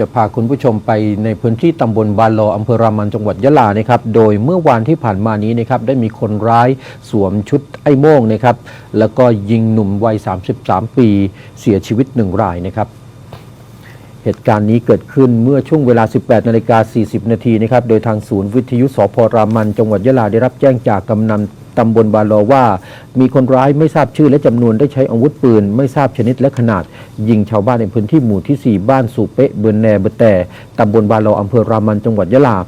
จะพาคุณผู้ชมไปในพื้นที่ตำบลบาลออำเภอรามันจังหวัดยะลานะครับ โดยเมื่อวานที่ผ่านมานี้นะครับได้มีคนร้ายสวมชุดไอ้โม่งนะครับ แล้วก็ยิงหนุ่มวัย 33 ปีเสียชีวิตหนึ่งรายนะครับ เหตุการณ์นี้เกิดขึ้นเมื่อช่วงเวลา 18นาฬิกา40 นาทีนะครับ โดยทางศูนย์วิทยุสพรามันจังหวัดยะลาได้รับแจ้งจากกำนัน ตำบลบาลอว่า มีคนร้ายไม่ทราบชื่อและจำนวนได้ใช้อาวุธปืน ไม่ทราบชนิดและขนาด ยิงชาวบ้านในพื้นที่หมู่ที่ 4 บ้านสุเปะเบือนแนเบแต่ตำบลบาลออำเภอรามันจังหวัดยะลา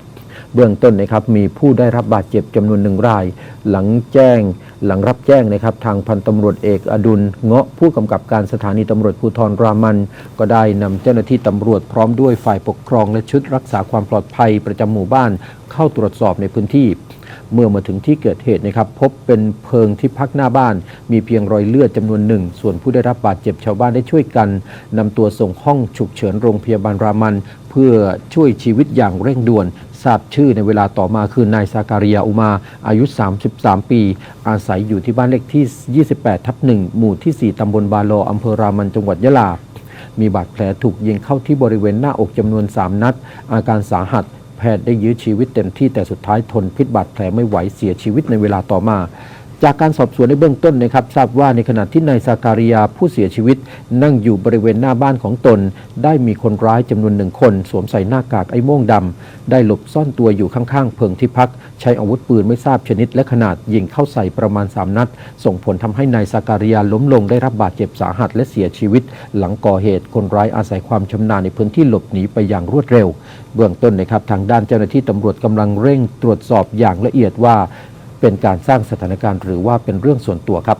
เบื้องต้นนะครับมีผู้ได้รับบาดเจ็บจำนวนหนึ่งราย หลังแจ้งหลังรับแจ้งนะครับ ทางพันตำรวจเอกอดุลเงาะผู้กำกับการสถานีตำรวจภูธรรามัน ก็ได้นำเจ้าหน้าที่ตำรวจพร้อมด้วยฝ่ายปกครองและชุดรักษาความปลอดภัยประจำหมู่บ้านเข้าตรวจสอบในพื้นที่ เมื่อมาถึงที่เกิดเหตุนะครับ พบเป็นเพลิงที่พักหน้าบ้าน มีเพียงรอยเลือดจำนวนหนึ่ง ส่วนผู้ได้รับบาดเจ็บชาวบ้านได้ช่วยกันนำตัวส่งห้องฉุกเฉินโรงพยาบาลรามัน เพื่อช่วยชีวิตอย่างเร่งด่วนทราบชื่อในเวลาต่อมาคือนายซาการิยาอุมา อายุ 33 ปี อาศัยอยู่ที่บ้านเลขที่ 28 ทับ 1 หมู่ที่ 4 ตำบลบาโลอำเภอรามันจังหวัดยะลา มีบาดแผลถูกยิงเข้าที่บริเวณหน้าอกจำนวน 3 นัด อาการสาหัส แพทย์ได้ยื้อชีวิตเต็มที่แต่สุดท้ายทนพิษบาดแผลไม่ไหวเสียชีวิตในเวลาต่อมา จากการสอบสวนในเบื้องต้นนะครับทราบว่าในขณะที่นายซาการิยาผู้เสียชีวิต นั่งอยู่บริเวณหน้าบ้านของตน ได้มีคนร้ายจำนวนหนึ่งคน สวมใส่หน้ากากไอ้โม่งดำได้หลบซ่อนตัวอยู่ข้างๆ เพิงที่พัก ใช้อาวุธปืนไม่ทราบชนิดและขนาดยิงเข้าใส่ประมาณ 3 นัด ส่งผลทำให้นายซาการิยาล้มลงได้รับบาดเจ็บสาหัสและเสียชีวิต หลังก่อเหตุคนร้ายอาศัยความชำนาญในพื้นที่หลบหนีไปอย่างรวดเร็ว เบื้องต้นนะครับทางด้านเจ้าหน้าที่ตำรวจกำลังเร่งตรวจสอบอย่างละเอียดว่า เป็นการสร้างสถานการณ์หรือว่าเป็นเรื่องส่วนตัวครับ